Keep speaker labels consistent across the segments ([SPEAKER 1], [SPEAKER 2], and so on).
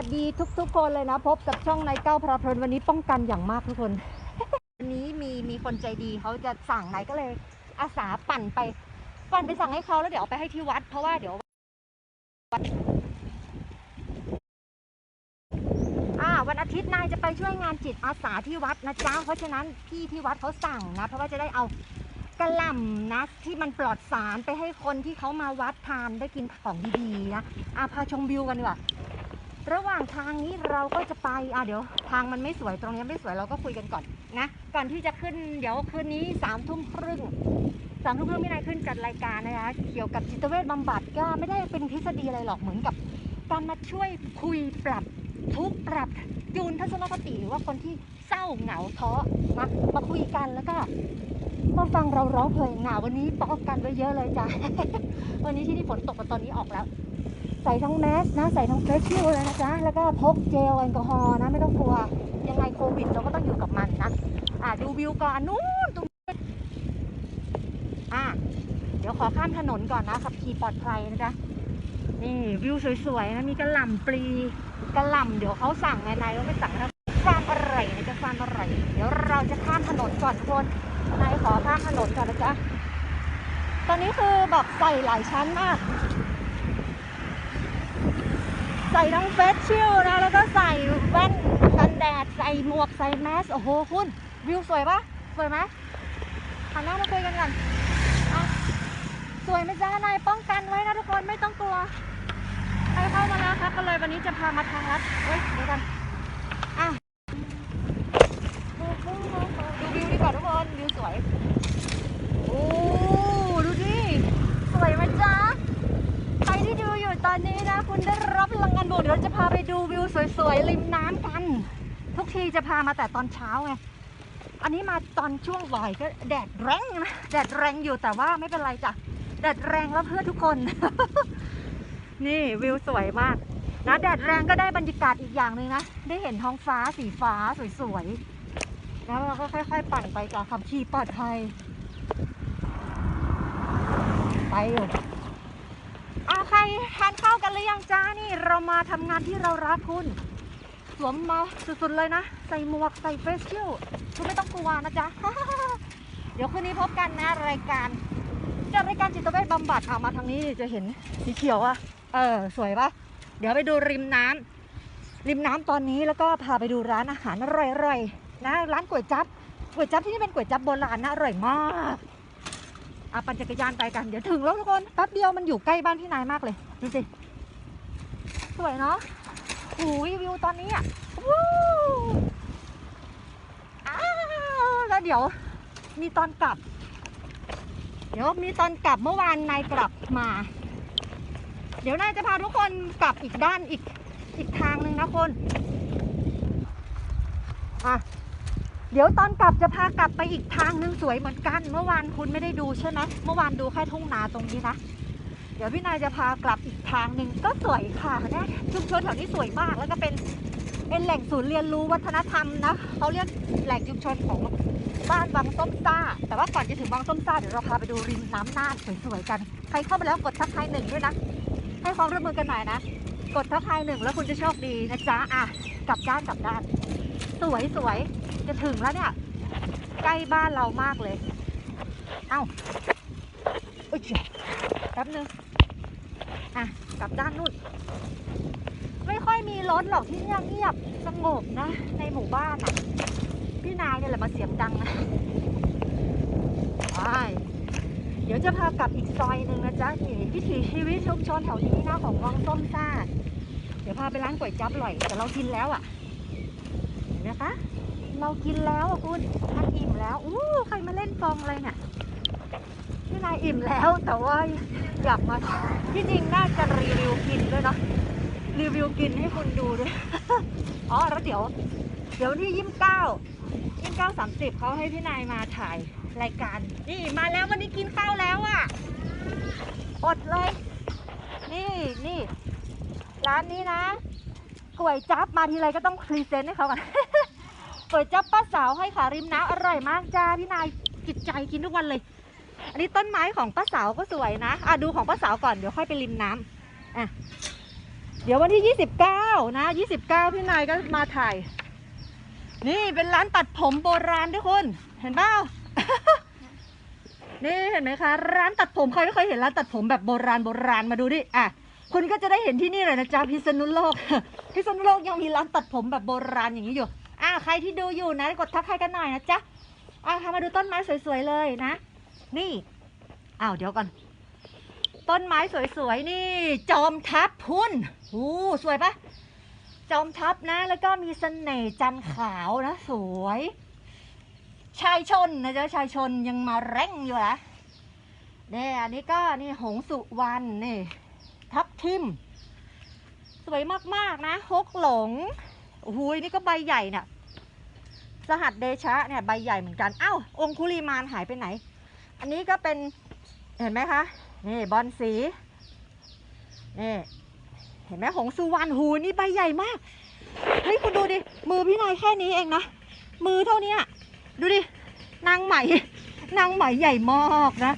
[SPEAKER 1] วัสดีทุกๆคนเลยนะ พบกับช่องนายเก้าพระเพลินวันนี้ป้องกันอย่างมากทุกคน วันนี้มีมีคนใจดีเขาจะสั่งไหนก็เลย อาสาปั่นไป ปั่นไปสั่งให้เขาแล้วเดี๋ยวเอาไปให้ที่วัด เพราะว่าเดี๋ยววัดอ่าวันอาทิตย์นายจะไปช่วยงานจิตอาสาที่วัดนะจ๊ะเพราะฉะนั้นพี่ที่วัดเขาสั่งนะ เพราะว่าจะได้เอากระหล่ำนะที่มันปลอดสารไปให้คนที่เขามาวัดทานได้กินของดีๆนะอาพาชมวิวกันดีกว่า ระหว่างทางนี้เราก็จะไปอะเดี๋ยว ทางมันไม่สวยตรงนี้ไม่สวยเราก็คุยกันก่อนนะ ก่อนที่จะขึ้นเดี๋ยวคืนนี้สามทุ่มครึ่งสามทุ่มครึ่งพี่นายขึ้นจัดรายการนะคะ เกี่ยวกับจิตเวชบำบัดก็ไม่ได้เป็นทฤษฎีอะไรหรอกเหมือนกับการมาช่วยคุยปรับทุกปรับจูนทัศนคติหรือว่าคนที่เศร้าเหงาท้อมามาคุยกันแล้วก็มาฟังเราร้องเพลงอะวันนี้ป้องกันไว้เยอะเลยจ้ะวันนี้ที่นี่ฝนตกแต่ตอนนี้ออกแล้ว ส่ทั้งแมสนะใส่ทั้งเฟสชิลเลยนะจ๊ะแล้วก็พกเจลแอลกอฮอล์นะไม่ต้องกลัวยังไงโควิดเราก็ต้องอยู่กับมันนะอะดูวิวก่อนนู้นตรงนู้อะเดี๋ยวขอข้ามถนนก่อนนะขับขี่ปลอดภัยนะจ๊ะนี่วิวสวยๆนะมีกระหล่ำปลีกระหล่ำเดี๋ยวเขาสั่งไงนายก็ไม่สั่งนะฟาร์มอะไรนะจะฟาร์มอะไรเดี๋ยวเราจะข้ามถนนก่อนทุกคนนายขอข้ามถนนก่อนนะจ๊ะตอนนี้คือแบบใส่หลายชั้นมาก ส่ทั้งเฟสชิลนะ แล้วก็ใส่แว่นกันแดด ใส่หมวก ใส่แมส โอ้โห คุณ วิวสวยปะสวยไหมหันหน้ามาคุยกันกันอะสวยไหมจ้านายป้องกันไว้นะทุกคน ไม่ต้องกลัว ใครเข้ามาแล้วครับก็เลยวันนี้จะพามาทางวัดเฮ้ยเดี๋ยวกันอะดูวิวดีกว่าทุกคน วิวสวย โอ้ ดูดิ สวยไหมจ๊ะ ใครที่ดูอยู่ตอนนี้นะ คุณได้รับพลังงานบวกเดี๋ยวเราจะพาไปดูวิวสวยๆริมน้ำกัน ทุกทีจะพามาแต่ตอนเช้าไง อันนี้มาตอนช่วงบ่ายก็แดดแรงนะ แดดแรงอยู่แต่ว่าไม่เป็นไรจ้ะ แดดแรงแล้วเพื่อทุกคน นี่วิวสวยมากนะแดดแรงก็ได้บรรยากาศอีกอย่างหนึ่งนะ ได้เห็นท้องฟ้าสีฟ้าสวยๆ แล้วเราก็ค่อยๆปั่นไปจ้ะขับขี่ปลอดภัย ไปอยู่เอาใครทานข้าวกันหรือยังจ้านี่เรามาทำงานที่เรารักคุณ สวมมาสุดๆเลยนะ ใส่หมวกใส่เฟสชิลคุณไม่ต้องกลัวนะจ๊ะ เดี๋ยวคืนนี้พบกันนะรายการจัดรายการจิตเวชบำบัดเอามาทางนี้จะเห็นสีเขียวอะเออสวยปะเดี๋ยวไปดูริมน้ำริมน้ำตอนนี้แล้วก็พาไปดูร้านอาหารอร่อยๆนะ ร้านก๋วยจั๊บก๋วยจั๊บที่นี่เป็นก๋วยจั๊บโบราณนะอร่อยมากอะปั่นจักรยานไปกันเดี๋ยวถึงแล้วทุกคนแป๊บเดียวมันอยู่ใกล้บ้านพี่นายมากเลยดูสิสวยเนาะ โอ้ยวิวตอนนี้อะวู้อาแล้วเดี๋ยว มีตอนกลับ เดี๋ยวมีตอนกลับเมื่อวานนายกลับมา เดี๋ยวนายจะพาทุกคนกลับอีกด้านอีกอีกทางหนึ่งนะคนอะเดี๋ยวตอนกลับจะพากลับไปอีกทางหนึ่งสวยเหมือนกัน เมื่อวานคุณไม่ได้ดูใช่ไหมเมื่อวานดูแค่ทุ่งนาตรงนี้นะ เดี๋ยวพี่นายจะพากลับอีกทางหนึ่งก็สวยค่ะเนี่ยชุมชนแถวนี้สวยมากแล้วก็เป็นเป็นแหล่งศูนย์เรียนรู้วัฒนธรรมนะเขาเรียกแหล่งชุมชนของบ้านบางส้มซ่า แต่ว่าก่อนจะถึงบางส้มซ่าเดี๋ยวเราพาไปดูริมน้ำน่านสวยๆกัน ใครเข้ามาแล้วกดทักทายหนึ่งด้วยนะ ให้ความร่วมมือกันหน่อยนะ กดทักทายหนึ่งแล้วคุณจะโชคดีนะจ๊ะอะกลับด้านกลับด้าน สวยสวยๆจะถึงแล้วเนี่ย ใกล้บ้านเรามากเลย เอ้าอุ้ยแป๊บนึง อะกลับด้านนู่น ไม่ค่อยมีรถหรอกที่เนี่ยเงียบสงบนะ ในหมู่บ้านอะ พี่นายเนี่ยแหละมาเสียงดังนะไปเดี๋ยวจะพากลับอีกซอยหนึ่งนะจ๊ะนี่วิถีชีวิตชุมชนแถวนี้นะของวังส้มซ่า เดี๋ยวพาไปร้านก๋วยจั๊บอร่อย แต่เรากินแล้วอะเห็นไหมคะเรากินแล้วอะคุณทานอิ่มแล้วอู้ใครมาเล่นฟองอะไรเนี่ยพี่นายอิ่มแล้วแต่ว่า อยากมาที่จริงน่าจะรีวิวกินด้วยนะรีวิวกินให้คุณดูด้วย อ๋อแล้วเดี๋ยว เดี๋ยวนที่ยี่สิบเก้ายี่สิบเก้าสามสิบเขาให้พี่นายมาถ่ายรายการ นี่มาแล้ววันนี้กินข้าวแล้วอะ อดเลย นี่นี่ร้านนี้นะก๋วยจั๊บมาทีไรก็ต้องพรีเซนต์ให้เขาก่อนก๋วยจั๊บป้าสาวให้ขาริมน้ำอร่อยมากจ้าพี่นายจิตใจกินทุกวันเลย อันนี้ต้นไม้ของป้าสาวก็สวยนะอะดูของป้าสาวก่อนเดี๋ยวค่อยไปริมน้ำอะเดี๋ยววันที่ 29 นะ 29 พี่นายก็มาถ่าย นี่เป็นร้านตัดผมโบราณทุกคน เห็นเปล่า นี่เห็นไหมคะ ร้านตัดผมใครไม่เคยเห็นร้านตัดผมแบบโบราณโบราณมาดูดิ อะ คุณก็จะได้เห็นที่นี่เลยนะจ๊ะพิษณุโลก พิษณุโลกยังมีร้านตัดผมแบบโบราณอย่างนี้อยู่ อะใครที่ดูอยู่นะ กดทักทายกันหน่อยนะจ๊ะ อะพามาดูต้นไม้สวยๆเลยนะ นี่อ้าวเดี๋ยวก่อน ต้นไม้สวยๆ นี่ จอมทัพพุนอู้สวยปะจอมทัพนะ แล้วก็มีเสน่ห์จันขาวนะ สวย ชายชนนะจ๊ะชายชนยังมาแร่งอยู่นะเนี่ยอันนี้ก็นี่หงสุวรรณนี่ ทับทิม สวยมากๆนะฮกหลงโอ้โหนี่ก็ใบใหญ่เนี่ยสหัสเดชะเนี่ยใบใหญ่เหมือนกันอ้าวองคุลีมานหายไปไหน อันนี้ก็เป็นเห็นไหมคะ นี่บอลสีนี่เห็นไหมหงสุวรรณหูนี่ใบใหญ่มาก เฮ้ยคุณดูดิ มือพี่นายแค่นี้เองนะ มือเท่านี้ดูดิ นางไหม นางไหมใหญ่มากนะ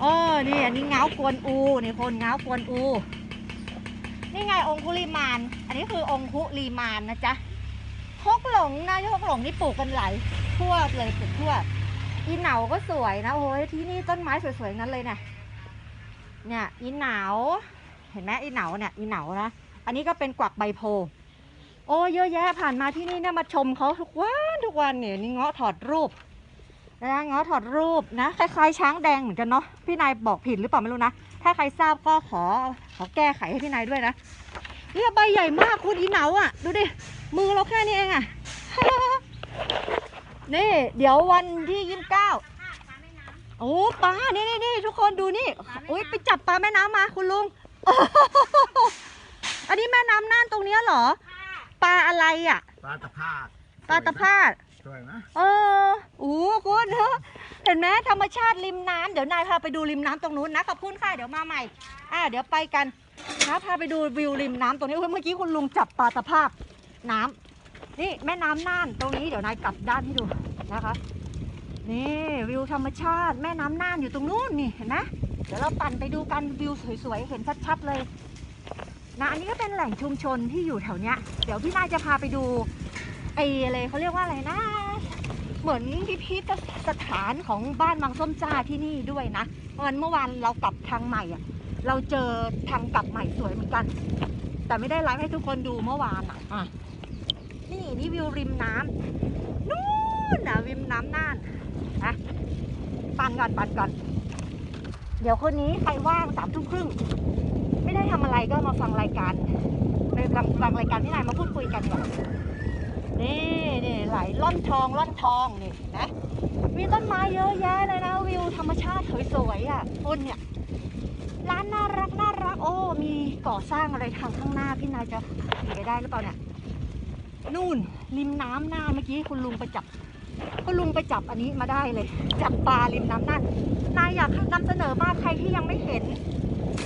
[SPEAKER 1] เออนี่อันนี้เงากวนอู นี่คนเงากวนอู นี่ไงองคุลิมาน อันนี้คือองคุลีมานนะจ๊ะฮกหลงนะฮกหลงนี่ปลูกกันหลายทั่วเลยปลูกทั่ว อีเหนาก็สวยนะโอ้ยที่นี่ต้นไม้สวยๆนั้นเลยเนะเนี่ยอีเหนาเห็นไหมอีเหนาเนี่ยอีเหนานะอันนี้ก็เป็นกวักใบโพโอ้เยอะแยะผ่านมาที่นี่เนี่ยมาชมเขาทุกวันทุกวันเนี่ยนี่เงาะถอดรูปนะเงาะถอดรูปนะคล้ายๆช้างแดงเหมือนกันเนาะพี่นายบอกผิดหรือเปล่าไม่รู้นะถ้าใครทราบก็ขอขอแก้ไขให้พี่นายด้วยนะเนี่ยใบใหญ่มากคุณอีเหนาอะ ดูดิมือเราแค่นี้เองอะ นี่ เดี๋ยววันที่ยี่สิบเก้าโอ้ปลานี่นี่นี่ทุกคนดูนี่โอ้ยไปจับปลาแม่น้ำมาคุณลุง อันนี้แม่น้ำน่านตรงเนี้ยเหรอ ปลาอะไรอะ
[SPEAKER 2] ปลาตะพาด
[SPEAKER 1] ปลาตะพาด
[SPEAKER 2] สวยไหม
[SPEAKER 1] เออโอ้คุณเห็นไหมธรรมชาติริมน้ำเดี๋ยวนายพาไปดูริมน้ำตรงนู้นนะขอบคุณค่ะเดี๋ยวมาใหม่ อ่าเดี๋ยวไปกันนะพาไปดูวิวริมน้ำตรงนี้เฮ้ยเมื่อกี้คุณลุงจับปลาตะภาพน้ำ นี่แม่น้ำน่านตรงนี้เดี๋ยวนายกลับด้านให้ดูนะคะ นี่วิวธรรมชาติ แม่น้ำน่านอยู่ตรงนู้นนี่เห็นไหมเดี๋ยวเราปั่นไปดูกันวิวสวยๆเห็นชัดๆเลยนะอันนี้ก็เป็นแหล่งชุมชนที่อยู่แถวเนี้ย เดี๋ยวพี่นายจะพาไปดูไอ้อะไรเขาเรียกว่าอะไรนะ เหมือนพิพิธสถานของบ้านมังส้มจ้าที่นี่ด้วยนะวันเมื่อวานเรากลับทางใหม่อะเราเจอทางกลับใหม่สวยเหมือนกัน แต่ไม่ได้ไลฟ์ให้ทุกคนดูเมื่อวานอะอะ นี่นี่วิวริมน้ำนู่นนะริมน้ำน่านนะปั่นก่อนปั่นก่อน เดี๋ยวคืนนี้ใครว่างสามทุ่มครึ่งไม่ได้ทำอะไรก็มาฟังรายการไปฟังฟังรายการที่นายมาพูดคุยกันก่อนนี่นี่ไหลล่อนทองล่อนทองนี่นะมีต้นไม้เยอะแยะเลยนะวิวธรรมชาติสวยๆอะคุณเนี่ยร้านน่ารักน่ารักโอ้มีก่อสร้างอะไรทางข้างหน้าพี่นายจะขี่ไปได้หรือเปล่าเนี่ย นู่นริมน้ำหน้าเมื่อกี้คุณลุงไปจับคุณลุงไปจับอันนี้มาได้เลย จับปลาริมน้ำนั่นนายอยากนำเสนอมากใครที่ยังไม่เห็น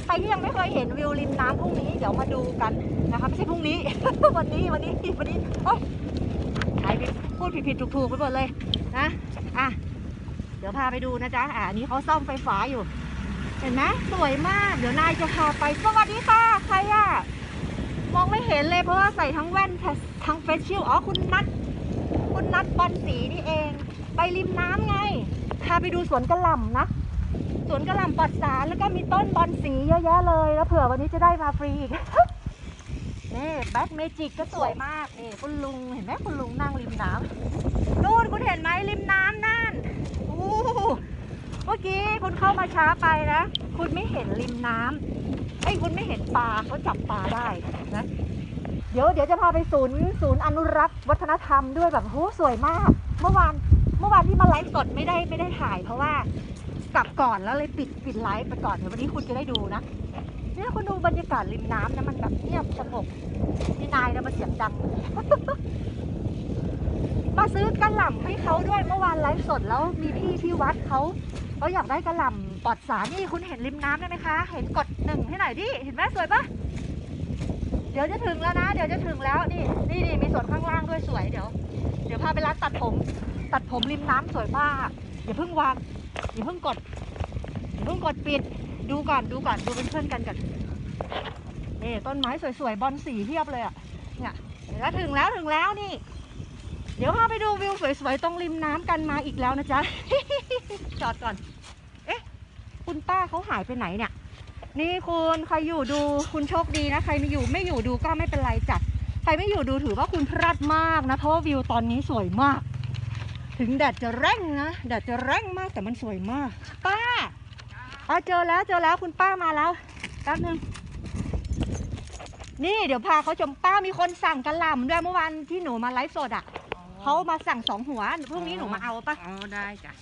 [SPEAKER 1] ใครที่ยังไม่เคยเห็นวิวริมน้ำพรุ่งนี้เดี๋ยวมาดูกันนะคะไม่ใช่พรุ่งนี้ วันนี้วันนี้วันนี้โอ๊ยใช้พูดผิดๆถูกๆไปหมดเลยนะอะเดี๋ยวพาไปดูนะจ๊ะอ่านี้เขาซ่อมไฟฟ้าอยู่ เห็นไหมสวยมาก เดี๋ยวนายจะพาไปสวัสดีค่ะใครอะ มองไม่เห็นเลยเพราะว่าใส่ทั้งแว่นทั้งเฟซชิลอ๋อคุณนัทคุณนัทบอลสีนี่เอง ไปริมน้ำไงพาไปดูสวนกระหล่ำนะสวนกระหล่ำปลอดสารแล้วก็มีต้นบอลสีเยอะแยะเลย แล้วเผื่อวันนี้จะได้มาฟรีอีกนี่แบ็คเมจิกก็สวยมากนี่คุณลุงเห็นไหมคุณลุงนั่งริมน้ำนู่นคุณเห็นไหมริมน้ำนั่นอู้เมื่อกี้คุณเข้ามาช้าไปนะ คุณไม่เห็นริมน้ำ ไอ้ยคุณไม่เห็นปลาเขาจับปลาได้นะ เดี๋ยวเดี๋ยวจะพาไปศูนย์ศูนย์อนุรักษ์วัฒนธรรมด้วยแบบโหสวยมาก เมื่อวานเมื่อวานที่มาไลฟ์สดไม่ได้ไม่ได้ถ่าย เพราะว่ากลับก่อนแล้วเลยปิดปิดไลฟ์ไปก่อนเดี๋ยววันนี้คุณจะได้ดูนะเนี่ยคุณดูบรรยากาศริมน้ำนะมันแบบเงียบสงบนี่นายนะมันเสียงดัง มาซื้อกระหล่ำให้เขาด้วยเมื่อวานไลฟ์สดแล้วมีพี่ที่วัดเขาเขาอยากได้กระหล่ำปลอดสารนี่คุณเห็นริมน้ำได้ไหมคะ เห็นกด หนึ่งให้หน่อยดิ เห็นไหมสวยปะเดี๋ยวจะถึงแล้วนะ เดี๋ยวจะถึงแล้วนี่นี่นี่มีสวนข้างล่างด้วยสวยเดี๋ยว เดี๋ยวพาไปร้านตัดผม ตัดผมริมน้ำสวยมาก อย่าเพิ่งวาง อย่าเพิ่งกด อย่าเพิ่งกดปิด ดูก่อนดูก่อนดูเป็นเพื่อนกันก่อนนนี่ต้นไม้สวยๆบอลสีเพียบเลยอะเนี่ยเดี๋ยวถึงแล้วถึงแล้วนี่ เดี๋ยวพาไปดูวิวสวยๆตรงริมน้ำกันมาอีกแล้วนะจ๊ะจอดก่อน เอ๊ะ คุณป้าเขาหายไปไหนเนี่ย นี่คุณใครอยู่ดูคุณโชคดีนะใครไม่อยู่ไม่อยู่ดูก็ไม่เป็นไรจ้ะใครไม่อยู่ดูถือว่าคุณพลาดมากนะเพราะว่าวิวตอนนี้สวยมาก ถึงแดดจะแรงนะแดดจะแรงมากแต่มันสวยมาก ป้าเอาเจอแล้วเจอแล้วคุณป้ามาแล้วแป๊บนึงนี่เดี๋ยวพาเขาชมป้ามีคนสั่งกระหล่ำด้วยเมื่อวานที่หนูมาไลฟ์สดอะเขามาสั่งสองหัวพรุ่งนี้หนูมาเอาปะ
[SPEAKER 2] อ๋อได้จ้ะ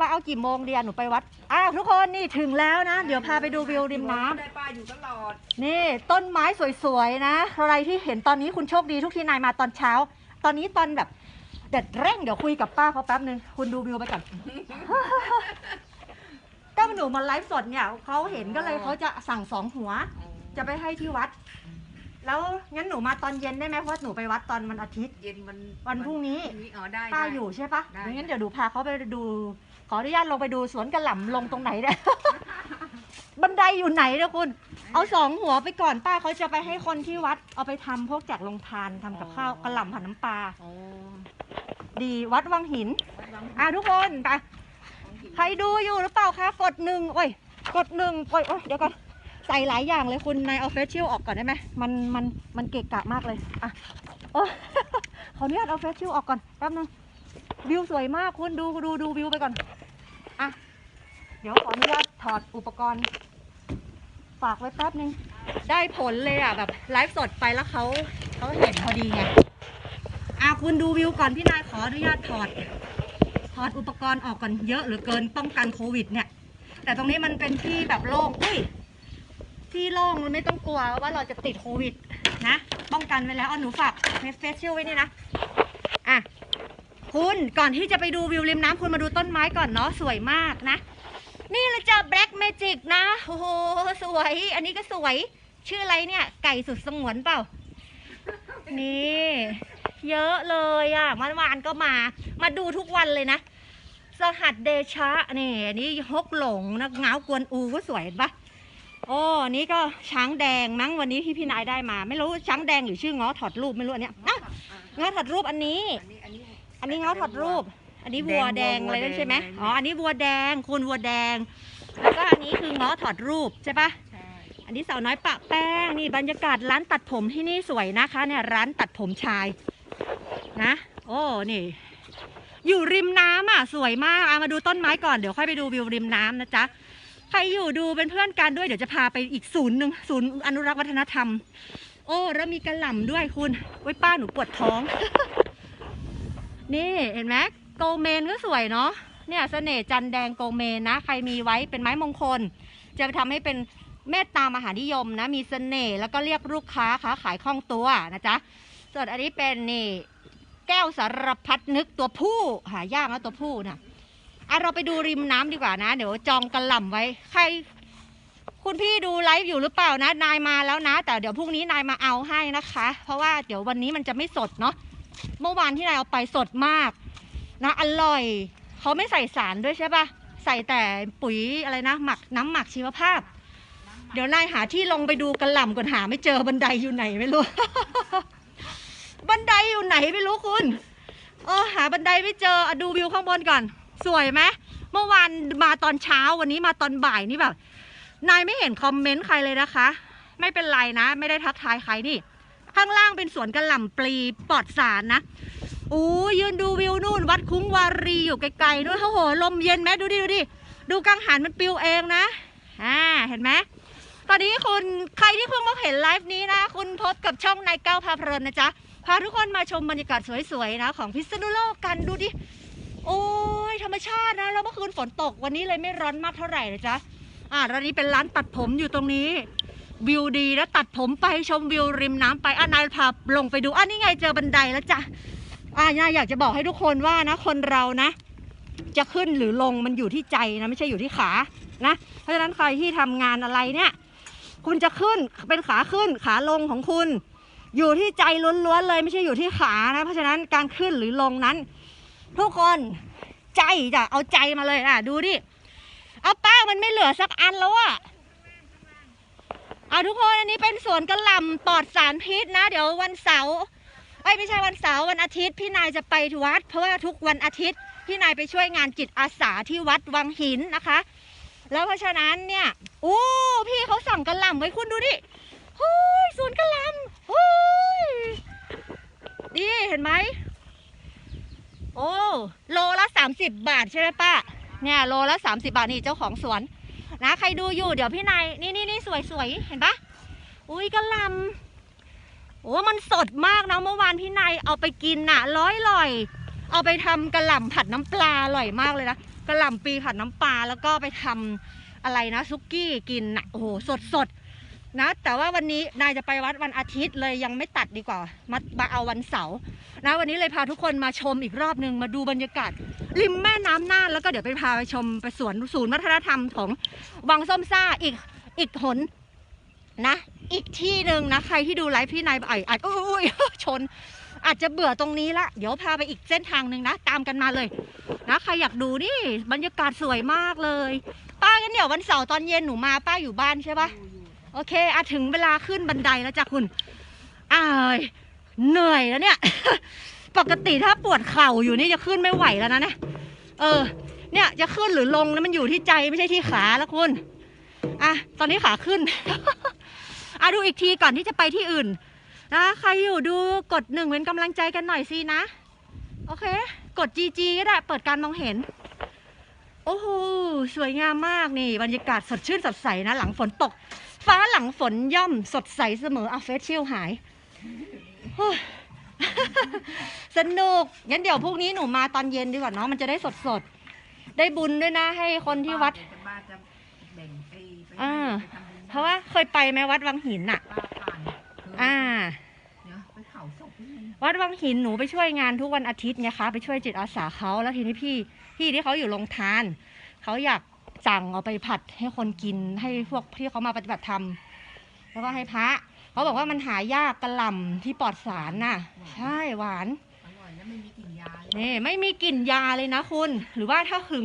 [SPEAKER 1] มาเอากี่โมงเดียหนูไปวัดอ้าวทุกคนนี่ถึงแล้วนะ เดี๋ยวพาไปดูวิวริมน้ำ
[SPEAKER 2] ได้ป้าอยู่ตลอด
[SPEAKER 1] นี่ต้นไม้สวยๆนะอะไรที่เห็นตอนนี้คุณโชคดีทุกที่นายมาตอนเช้า ตอนนี้ตอนแบบเด็ดเร่งเดี๋ยวคุยกับป้าเขาแป๊บนึงคุณดูวิวไปก่อน ก็หนูมาไลฟ์สดเนี่ยเขาเห็นก็เลยเขาจะสั่งสองหัว จะไปให้ที่วัด แล้วงั้นหนูมาตอนเย็นได้ไหมเพราะหนูไปวัดตอนวันอาทิตย์
[SPEAKER 2] เย็นวัน
[SPEAKER 1] วันพรุ่งนี้
[SPEAKER 2] พรุ่งนี้ อ๋อได้
[SPEAKER 1] ป้า
[SPEAKER 2] ได้
[SPEAKER 1] อยู่ใช่ปะ
[SPEAKER 2] ได้
[SPEAKER 1] งั้นเดี๋ยวดูพาเขาไปดู ขออนุญาตลงไปดูสวนกระหล่ำลงตรงไหนเนี่ย บันไดอยู่ไหนเนี่ยคุณ เอาสองหัวไปก่อนป้าเขาจะไปให้คนที่วัด เอาไปทำพวกแจกลงทานทำกับข้าวกระหล่ำผัดน้ำปลา
[SPEAKER 2] โอ้
[SPEAKER 1] ดีวัดวังหิน
[SPEAKER 2] วัดวังหิน
[SPEAKER 1] อะทุกคนไปใครดูอยู่หรือเปล่าคะกดหนึ่งโอ้ยกดหนึ่งโอ้ยโอ้ยเดี๋ยวก่อนใส่หลายอย่างเลยคุณในเอาเฟซชิลออกก่อนได้ไหมมันมันมันเกะกะมากเลยอะโอ้ย ขออนุญาตเอาเฟซชิลออกก่อนแป๊บนึง วิวสวยมากคุณดูดูดูวิวไปก่อน อะ เดี๋ยวขออนุญาตถอดอุปกรณ์ ฝากไว้แป๊บนึง ได้ผลเลยอะแบบไลฟ์สดไปแล้วเขาเขาเห็นพอดีไง อะคุณดูวิวก่อนพี่นายขออนุญาตถอด ถอดอุปกรณ์ออกก่อนเยอะเหลือเกินป้องกันโควิด เนี่ย แต่ตรงนี้มันเป็นที่แบบโล่งอุ้ยที่โล่งมันไม่ต้องกลัวว่าเราจะติดโควิด นะ ป้องกันไว้แล้วเอหนูฝากเฟซชิลไว้นี่นะ อะ คุณก่อนที่จะไปดูวิวริมน้ำคุณมาดูต้นไม้ก่อนเนาะสวยมากนะ นี่เลยจ้ะ Black Magic นะโอ้โหสวย อันนี้ก็สวย ชื่ออะไรเนี่ย ไก่สุดสงวนเปล่า นี่ เยอะเลยอะเมื่อวานก็มา มาดูทุกวันเลยนะ สหัสเดชะนี่นี่ฮกหลงนะเงากวนอูก็สวยปะโอ้อันนี้ก็ช้างแดงมั้งวันนี้ที่พี่นายได้มา ไม่รู้ช้างแดงหรือชื่อง้อถอดรูปไม่รู้อันเนี้ยอะง้อถอดรูปอันนี้
[SPEAKER 2] อันนี้อันนี้
[SPEAKER 1] อันนี้ง้อถอดรูป อันนี้วัวแดง
[SPEAKER 2] แดงวัว
[SPEAKER 1] อะไรนั่นใช่ไหม
[SPEAKER 2] แดง
[SPEAKER 1] อ๋อ อันนี้วัวแดงคุณวัวแดง แล้วก็อันนี้คือง้อถอดรูปใช่ปะ
[SPEAKER 2] ใช่
[SPEAKER 1] อันนี้สาวน้อยปะแป้งนี่บรรยากาศร้านตัดผมที่นี่สวยนะคะ เนี่ยร้านตัดผมชายนะ โอ้ นี่ อยู่ริมน้ำอะสวยมากอะมาดูต้นไม้ก่อนเดี๋ยวค่อยไปดูวิวริมน้ำนะจ๊ะใครอยู่ดูเป็นเพื่อนกันด้วยเดี๋ยวจะพาไปอีกศูนย์หนึ่งศูนย์อนุรักษ์วัฒนธรรม โอ้แล้วมีกระหล่ำด้วยคุณไว้ยป้าหนูปวดท้อง นี่เห็นไหมโกเมนก็สวยเนาะเนี่ยเสน่ห์จันแดงโกเมนนะ ใครมีไว้เป็นไม้มงคล จะทำให้เป็นเมตตามหานิยมนะ มีเสน่ห์แล้วก็เรียกลูกค้าค้าขายคล่องตัวนะจ๊ะ ส่วนอันนี้เป็นนี่แก้วสารพัดนึกตัวผู้หายากนะตัวผู้นะอะเราไปดูริมน้ำดีกว่านะ เดี๋ยวจองกระหล่ำไว้ ใคร คุณพี่ดูไลฟ์อยู่หรือเปล่านะ นายมาแล้วนะ แต่เดี๋ยวพรุ่งนี้นายมาเอาให้นะคะ เพราะว่าเดี๋ยววันนี้มันจะไม่สดเนาะ เมื่อวานที่นายเอาไปสดมากนะอร่อยเขาไม่ใส่สารด้วยใช่ปะใส่แต่ปุ๋ยอะไรนะ หมักน้ำหมักชีวภาพ เดี๋ยวนายหาที่ลงไปดูกระหล่ำก่อนหาไม่เจอบันไดอยู่ไหนไม่รู้ บันไดอยู่ไหนไม่รู้คุณเออหาบันไดไม่เจออะดูวิวข้างบนก่อน สวยไหมเมื่อวานมาตอนเช้าวันนี้มาตอนบ่ายนี่แบบ นายไม่เห็นคอมเมนต์ใครเลยนะคะ ไม่เป็นไรนะ ไม่ได้ทักทายใครนี่ ข้างล่างเป็นสวนกระหล่ำปลีปลอดสารนะอู้ยืนดูวิวนู่น วัดคุ้งวารีอยู่ไกลๆด้วยโอ้โหลมเย็นไหมดูดิดูดิดูกังหันมันปลิวเองนะอ่าเห็นไหมตอนนี้คุณใครที่เพิ่งมาเห็นไลฟ์นี้นะ คุณพบกับช่องนายเก้าพาเพลินนะจ๊ะพาทุกคนมาชมบรรยากาศสวยๆนะ ของพิษณุโลกกันดูดิโอ้ยธรรมชาตินะแล้วเมื่อคืนฝนตกวันนี้เลยไม่ร้อนมากเท่าไหร่นะจ๊ะอ่าร้านนี้เป็นร้านตัดผมอยู่ตรงนี้ วิวดีแล้วตัดผมไปชมวิวริมน้ำไปอะนายพาลงไปดูอะนี่ไงเจอบันไดแล้วจ้ะอะนายอยากจะบอกให้ทุกคนว่านะคนเรานะ จะขึ้นหรือลงมันอยู่ที่ใจนะไม่ใช่อยู่ที่ขานะเพราะฉะนั้นใครที่ทำงานอะไรเนี่ย คุณจะขึ้นเป็นขาขึ้นขาลงของคุณ อยู่ที่ใจล้วนๆเลยไม่ใช่อยู่ที่ขานะเพราะฉะนั้นการขึ้นหรือลงนั้น ทุกคนใจจ้ะเอาใจมาเลยอะดูดิเอาป้ามันไม่เหลือสักอันแล้วอะ อะทุกคนอันนี้เป็นสวนกระหล่ำปลอดสารพิษนะ เดี๋ยววันเสาร์เอ้ไม่ใช่วันเสาร์วันอาทิตย์พี่นายจะไปที่วัด เพราะว่าทุกวันอาทิตย์พี่นายไปช่วยงานจิตอาสาที่วัดวังหินนะคะ แล้วเพราะฉะนั้นเนี่ยอู้พี่เขาสั่งกระหล่ำไว้คุณดูดิโอ้ยสวนกระหล่ำโอ้ยดีเห็นไหมโอ้โลละ30บบาทใช่ไหมป้าเนี่ยโลละ30บาทนี่เจ้าของสวน นะ ใครดูอยู่เดี๋ยวพี่นายนี่นี่นี่สวยสวยเห็นปะอุ้ยกระลำโอ้มันสดมากนะเมื่อวานพี่นายเอาไปกินน่ะ ร้อยลอย เอาไปทำกระหล่ำผัดน้ำปลาอร่อยมากเลยนะกระหล่ำปีผัดน้ำปลาแล้วก็ไปทำอะไรนะซุกี้กินน่ะโอ้โหสดสด นะ แต่ว่าวันนี้นายจะไปวัดวันอาทิตย์เลยยังไม่ตัดดีกว่า มามาเอาวันเสาร์นะวันนี้เลยพาทุกคนมาชมอีกรอบหนึ่งมาดูบรรยากาศ ริมแม่น้ำน่านแล้วก็เดี๋ยวไปพาไปชมไปสวนศูนย์วัฒนธรรมของวังส้มซ่าอีกอีกหนนะ อีกที่หนึ่งนะใครที่ดูไลฟ์พี่นายอ่อยอาจอุ้ยอุ้ยชน อาจจะเบื่อตรงนี้ละเดี๋ยวพาไปอีกเส้นทางหนึ่งนะ ตามกันมาเลยนะใครอยากดูนี่บรรยากาศสวยมากเลย ป้ากันเดี๋ยววันเสาร์ตอนเย็นหนูมาป้าอยู่บ้านใช่ปะ โอเคอะถึงเวลาขึ้นบันไดแล้วจ้ะคุณอ้ายเหนื่อยแล้วเนี่ย ปกติถ้าปวดเข่าอยู่นี่จะขึ้นไม่ไหวแล้วนะเนี่ยเออ เนี่ยจะขึ้นหรือลงนะมันอยู่ที่ใจไม่ใช่ที่ขาแล้วคุณอะตอนนี้ขาขึ้นอะดูอีกทีก่อนที่จะไปที่อื่นนะใครอยู่ดูกดหนึ่งเป็นกำลังใจกันหน่อยสินะ โอเค กด GG ก็ได้เปิดการมองเห็น โอ้โห สวยงามมากนี่ บรรยากาศสดชื่นสดใสนะ หลังฝนตก ฟ้าหลังฝนย่อมสดใสเสมออะเฟสชิลหายโอ้ยสนุก งั้นเดี๋ยวพรุ่งนี้หนูมาตอนเย็นดีกว่าเนาะมันจะได้สดสดๆได้บุญด้วยนะ ให้คนที่วัด
[SPEAKER 2] ป้าจะแบ่งไปไป
[SPEAKER 1] อ่า
[SPEAKER 2] ไปทำบุญ
[SPEAKER 1] เพราะว่าเคยไปไหมวัดวังหินน่ะ
[SPEAKER 2] ป้าผ่านเคย
[SPEAKER 1] อ่า
[SPEAKER 2] เดี๋ยวไปเผาศพที่นี่
[SPEAKER 1] วัดวังหินหนูไปช่วยงานทุกวันอาทิตย์ไงคะ ไปช่วยจิตอาสาเขาแล้วทีนี้พี่ พี่ที่เขาอยู่โรงทาน เขาอยากสั่งเอาไปผัดให้คนกินให้พวกที่เขามาปฏิบัติธรรมแล้วก็ให้พระเขาบอกว่ามันหายากกระหล่ำที่ปลอดสารน่ะ ใช่หวาน
[SPEAKER 2] อร่อยแล้วไม่มีกลิ่นยาเลย
[SPEAKER 1] นี่ไม่มีกลิ่นยาเลยนะคุณ หรือว่าถ้าถึง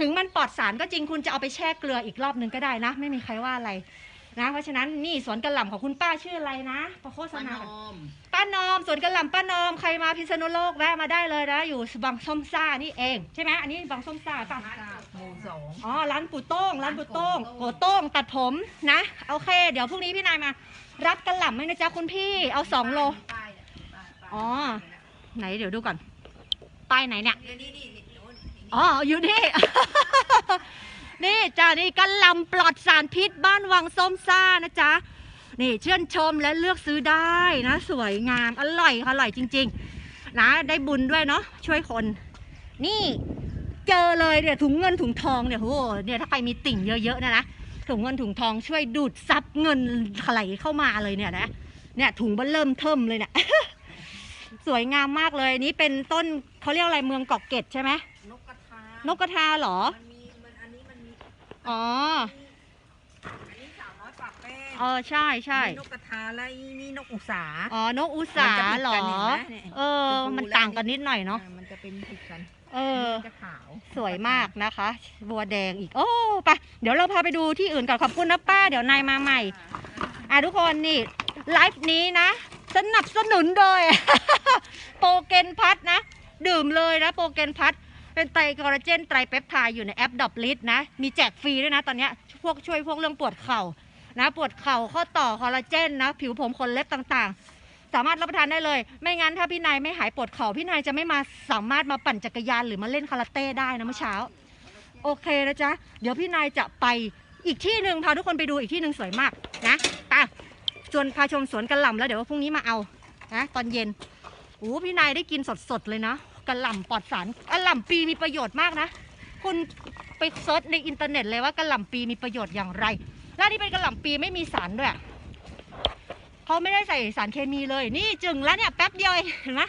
[SPEAKER 1] ถึงมันปลอดสารก็จริงคุณจะเอาไปแช่เกลืออีกรอบหนึ่งก็ได้นะ ไม่มีใครว่าอะไร นะเพราะฉะนั้นนี่สวนกระหล่ำของคุณป้าชื่ออะไรนะประโฆษ
[SPEAKER 2] ป้า
[SPEAKER 1] ณา
[SPEAKER 2] น
[SPEAKER 1] ก่อน
[SPEAKER 2] อม
[SPEAKER 1] ป้านอมสวนกระหล่ำป้านอมใครมาพิษณุโลกแวะมาได้เลยนะอยู่บางส้มซ่านี่เองใช่ไหมอันนี้บางส้มซ่าป่ะ
[SPEAKER 2] หมู่สอง
[SPEAKER 1] อ๋อร้านปูโต้งร้านปูโต้ง
[SPEAKER 2] ร้าน
[SPEAKER 1] โก
[SPEAKER 2] โกโต้
[SPEAKER 1] โต้ง
[SPEAKER 2] ง
[SPEAKER 1] ตัดผมนะโอเค เดี๋ยวพรุ่งนี้พี่นายมา รับกระหล่ำให้นะจ๊ะคุณพี่เอาสองโล
[SPEAKER 2] ป้ายเนี่ยป้ายป้าย
[SPEAKER 1] อ๋อ ไหนเดี๋ยวดูก่อนป้ายไหนเนี่ย
[SPEAKER 2] เดี๋ยวนี่นี่นี่โน้นนี่
[SPEAKER 1] อ๋ออยู่นี่ นี่จ้านี่กระหลำปลอดสารพิษบ้านวังส้มซ่านะจ๊ะนี่เชื่นชมและเลือกซื้อได้นะ สวยงามอร่อยอร่อยจริง ๆ นะได้บุญด้วยเนาะช่วยคน นี่เจอเลยเนี่ยถุงเงินถุงทองเนี่ยโหเนี่ยถ้าใครมีติ่งเยอะๆนะนะถุงเงินถุงทองช่วยดูดซับเงินไหลเข้ามาเลยเนี่ยนะเนี่ยถุงเบนเริ่มเทิมเลยเนี่ยสวยงามมากเลยนี่เป็นต้นเขาเรียกอะไรเมืองเกาะเกร็ดใช่ไหม
[SPEAKER 2] นกกระทาน
[SPEAKER 1] นกกระทาเหรอ
[SPEAKER 2] มันมีมันอันนี้มันมี
[SPEAKER 1] อ๋อ
[SPEAKER 2] อันนี้สาวน้อยปากแป้ง
[SPEAKER 1] เออใช่ใช่
[SPEAKER 2] มีนกกระทาแล้วนี่นกอุสา
[SPEAKER 1] อ๋อนกอุสา
[SPEAKER 2] มันจะผิด
[SPEAKER 1] เหร
[SPEAKER 2] กั
[SPEAKER 1] อ
[SPEAKER 2] นเห็นไหมเนี่ย
[SPEAKER 1] เออ
[SPEAKER 2] ชมพู
[SPEAKER 1] มัน
[SPEAKER 2] และ
[SPEAKER 1] ต่างกันนิดหน่อยเนาะ
[SPEAKER 2] อ่มันจะเป็นผิดกัน
[SPEAKER 1] เออ
[SPEAKER 2] นี่จะขาว
[SPEAKER 1] สวยมากนะคะ บัวแดงอีก โอ้ไปะเดี๋ยวเราพาไปดูที่อื่นก่อนขอบคุณนะป้า เดี๋ยวนายมาใหม่ อะทุกคนนี่ไลฟ์นี้นะ สนับสนุนโดย โปรเกนพัทนะ ดื่มเลยนะโปรเกนพัท เป็นไตรคอลลาเจนไตรเปปไทด์อยู่ในแอปดอปลิสนะ มีแจกฟรีด้วยนะตอนนี้พวกช่วยพวกเรื่องปวดเข่านะปวดเข่าข้อต่อคอลลาเจนนะผิวผมขนเล็บต่างๆ สามารถรับประทานได้เลย ไม่งั้นถ้าพี่นายไม่หายปวดเข่าพี่นายจะไม่มาสามารถมาปั่นจักรยานหรือมาเล่นคาราเต้ได้นะเมื่อเช้า โอเคนะจ๊ะเดี๋ยวพี่นายจะไปอีกที่หนึ่งพาทุกคนไปดูอีกที่หนึ่งสวยมากนะไปชวนพาชมสวนกระหล่ำแล้วเดี๋ยวพรุ่งนี้มาเอานะตอนเย็นโอ้พี่นายได้กินสดๆเลยนะ กระหล่ำปลอดสารกระหล่ำปีมีประโยชน์มากนะ คุณไปเซิร์ชในอินเทอร์เน็ตเลยว่ากระหล่ำปีมีประโยชน์อย่างไร และนี่เป็นกระหล่ำปีไม่มีสารด้วยเขาไม่ได้ใส่สารเคมีเลย นี่จึงแล้วเนี่ยแป๊บเดียวเองเห็นไหม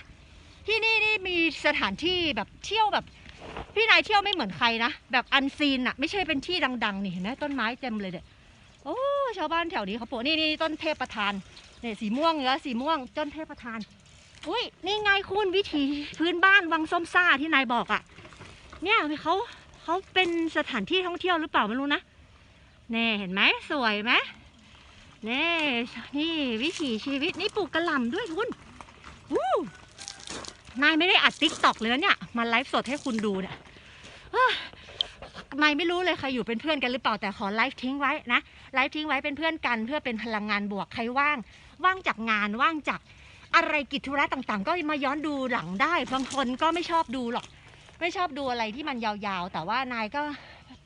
[SPEAKER 1] ที่นี่นี่มีสถานที่แบบเที่ยวแบบ พี่นายเที่ยวไม่เหมือนใครนะ แบบอันซีนอะไม่ใช่เป็นที่ดัง ๆ นี่เห็นไหมต้นไม้เต็มเลยเด็ดโอ้ชาวบ้านแถวนี้เขาปลูกนี่นี่ต้นเทพประธานเนี่ยสีม่วงเหรอสีม่วงต้นเทพประธาน อุ้ยนี่ไงคุณวิถีพื้นบ้านวังส้มซ่าที่นายบอกอะเนี่ยเขาเขาเป็นสถานที่ท่องเที่ยวหรือเปล่าไม่รู้นะแน่เห็นไหมสวยไหมนี่นี่วิถีชีวิตนี่ปลูกกระหล่ำด้วยคุณวู้นายไม่ได้อัดติ๊กตอกเลยนะเนี่ยมาไลฟ์สดให้คุณดูเนี่ยนายไม่รู้เลยใครอยู่เป็นเพื่อนกันหรือเปล่าแต่ขอไลฟ์ทิ้งไว้นะไลฟ์ทิ้งไว้เป็นเพื่อนกัน เพื่อเป็นพลังงานบวกใครว่าง ว่างจากงานว่างจาก อะไรกิจธุระต่างๆ ก็มาย้อนดูหลังได้ บางคนก็ไม่ชอบดูหรอก ไม่ชอบดูอะไรที่มันยาวๆ แต่ว่านายก็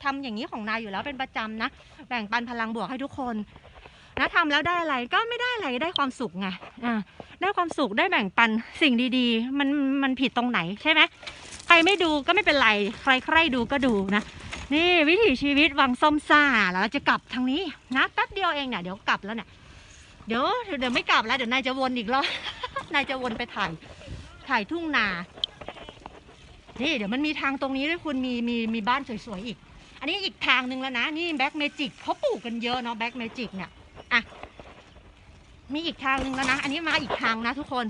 [SPEAKER 1] ทำอย่างนี้ของนายอยู่แล้วเป็นประจำนะ แบ่งปันพลังบวกให้ทุกคนนะทำแล้วได้อะไรก็ไม่ได้อะไรได้ความสุขไงอ่าได้ความสุขได้แบ่งปันสิ่งดีๆ มันมันผิดตรงไหนใช่ไหมใครไม่ดูก็ไม่เป็นไร ใครใครดูก็ดูนะนี่วิถีชีวิตวังส้มซ่าแล้วเราจะกลับทางนี้นะแป๊บเดียวเองเนี่ยเดี๋ยวกลับแล้วเนี่ยเดี๋ยวเดี๋ยวไม่กลับแล้วเดี๋ยวนายจะวนอีกรอบ นายจะวนไปถ่าย ถ่ายทุ่งนา นี่เดี๋ยวมันมีทางตรงนี้ด้วยคุณมีมีมีบ้านสวยๆอีก อันนี้อีกทางหนึ่งแล้วนะ นี่แบ็กเมจิกเขาปลูกกันเยอะเนาะแบ็กเมจิกเนี่ยอะมีอีกทางหนึ่งแล้วนะ อันนี้มาอีกทางนะทุกคน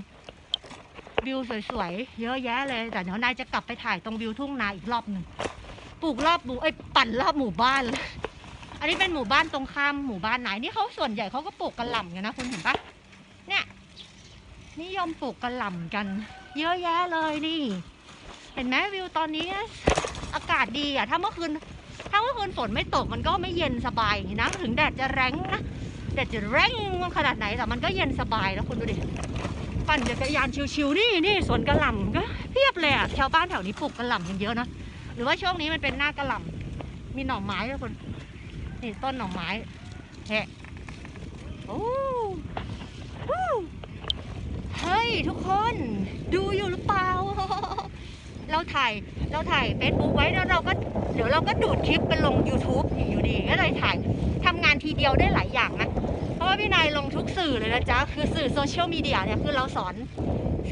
[SPEAKER 1] วิวสวยๆ เยอะแยะเลย แต่เดี๋ยวนายจะกลับไปถ่ายตรงวิวทุ่งนาอีกรอบหนึ่ง ปลูกรอบหมู่เอ้ปั่นรอบหมู่บ้านเลย อันนี้เป็นหมู่บ้านตรงข้ามหมู่บ้านไหน นี่เขาส่วนใหญ่เขาก็ปลูกกระหล่ำกันนะคุณเห็นปะ นิยมปลูกกระหล่ำกัน เยอะแยะเลยนี่ เห็นไหมวิวตอนนี้อากาศดีอะ ถ้าเมื่อคืนถ้าเมื่อคืนฝนไม่ตกมันก็ไม่เย็นสบายอย่างนี้นะ ถึงแดดจะแรงนะแดดจะแรงขนาดไหนแต่มันก็เย็นสบายแล้วคุณดูดิปั่นจักรยานชิวๆนี่นี่สวนกระหล่ำก็เพียบเลยอะชาวบ้านแถวนี้ปลูกกระหล่ำกันเยอะนะหรือว่าช่วงนี้มันเป็นหน้ากระหล่ำมีหน่อไม้ด้วยคุณนี่ต้นหน่อไม้แฮะโอ้ฮู้ ฮ้ยทุกคนดูอยู่หรือเปล่า เราถ่ายเราถ่ายเฟซบุ๊กไว้แล้วเราก็เดี๋ยวเราก็ดูดคลิปไปลง YouTube อยู่ดีก็เลยถ่ายทำงานทีเดียวได้หลายอย่างนะเพราะว่าพี่นายลงทุกสื่อเลยนะจ๊ะ คือสื่อโซเชียลมีเดียเนี่ยคือเราสอน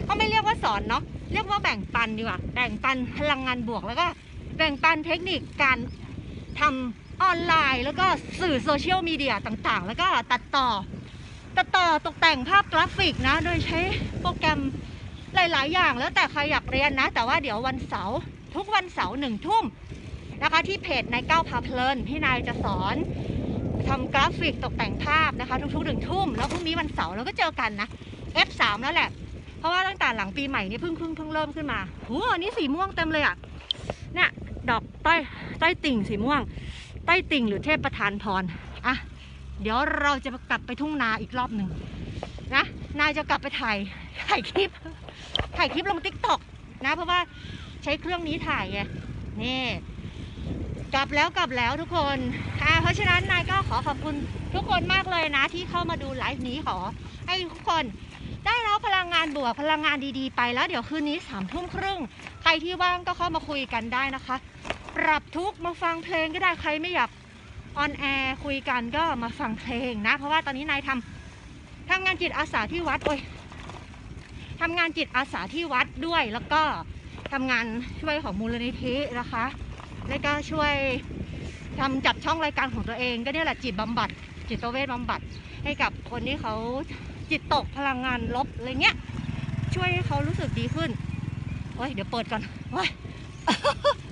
[SPEAKER 1] ก็ไม่เรียกว่าสอนเนาะเรียกว่าแบ่งปันดีกว่าแบ่งปันพลังงานบวกแล้วก็แบ่งปันเทคนิคการทำออนไลน์ แล้วก็สื่อโซเชียลมีเดียต่างๆ แล้วก็ตัดต่อ ตัดต่อตกแต่งภาพกราฟิกนะ โดยใช้โปรแกรมหลาย ๆ อย่าง แล้วแต่ใครอยากเรียนนะ แต่ว่าเดี๋ยววันเสาร์ทุกวันเสาร์หนึ่งทุ่มนะคะที่เพจนายเก้าพาเพลินพี่นายจะสอนทำกราฟิกตกแต่งภาพนะคะ ทุกๆหนึ่งทุ่มแล้วพรุ่งนี้วันเสาร์เราก็เจอกันนะ F3 แล้วแหละ เพราะว่าตั้งแต่หลังปีใหม่นี่เพิ่งเพิ่งเพิ่งเริ่มขึ้นมาโหอันนี้สีม่วงเต็มเลยอะเนี่ยดอกต้อยต้อยติ่งสีม่วง ต้อยติ่งหรือเทพประธานพรอะ เดี๋ยวเราจะกลับไปทุ่งนาอีกรอบหนึ่งนะ นายจะกลับไปถ่ายถ่ายคลิป ถ่ายคลิปลงติ๊กต็อกนะ เพราะว่าใช้เครื่องนี้ถ่ายไงนี่กลับแล้วกลับแล้วทุกคนอ่าเพราะฉะนั้นนายก็ขอขอบคุณทุกคนมากเลยนะ ที่เข้ามาดูไลฟ์นี้ขอให้ทุกคนได้รับพลังงานบวกพลังงานดีๆ ไปแล้วเดี๋ยวคืนนี้สามทุ่มครึ่งใครที่ว่างก็เข้ามาคุยกันได้นะคะ ปรับทุกมาฟังเพลงก็ได้ใครไม่อยาก ออนแอร์คุยกันก็มาฟังเพลงนะ เพราะว่าตอนนี้นายทำทำงานจิตอาสาที่วัดโอ้ยทำงานจิตอาสาที่วัดด้วย แล้วก็ทำงานช่วยของมูลนิธินะคะ แล้วก็ช่วยทำจัดช่องรายการของตัวเอง ก็เนี่ยแหละจิตบำบัด จิตเวชบำบัด ให้กับคนที่เขาจิตตกพลังงานลบอะไรเงี้ย ช่วยให้เขารู้สึกดีขึ้นโอ้ยเดี๋ยวเปิดก่อนโอ้ย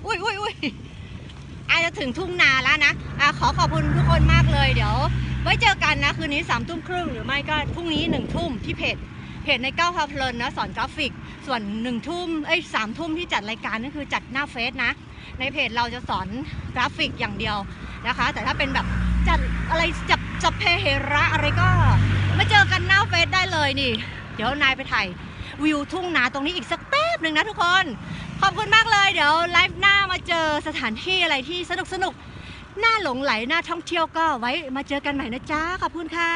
[SPEAKER 1] อุ้ยอุ้ยอุ้ย อาจจะถึงทุ่งนาแล้วนะอะขอขอบคุณทุกคนมากเลยเดี๋ยว ไว้เจอกันนะ คืนนี้สามทุ่มครึ่งหรือไม่ก็พรุ่งนี้หนึ่งทุ่มที่เพจเพจในเก้าพาเพลินนะสอนกราฟิก ส่วนหนึ่งทุ่มเอ้ยสามทุ่มที่จัดรายการนั่นคือจัดหน้าเฟซนะ ในเพจเราจะสอนกราฟิกอย่างเดียวนะคะ แต่ถ้าเป็นแบบจัดอะไรจับจับเพเฮระอะไรก็มาเจอกันหน้าเฟซได้เลยนี่ เดี๋ยวนายไปถ่ายวิวทุ่งนาตรงนี้อีกสักแป๊บหนึ่งนะทุกคน ขอบคุณมากเลยเดี๋ยวไลฟ์หน้ามาเจอสถานที่อะไรที่สนุกสนุกน่าหลงไหลน่าท่องเที่ยวก็ไว้มาเจอกันใหม่นะจ๊ะขอบคุณค่ะ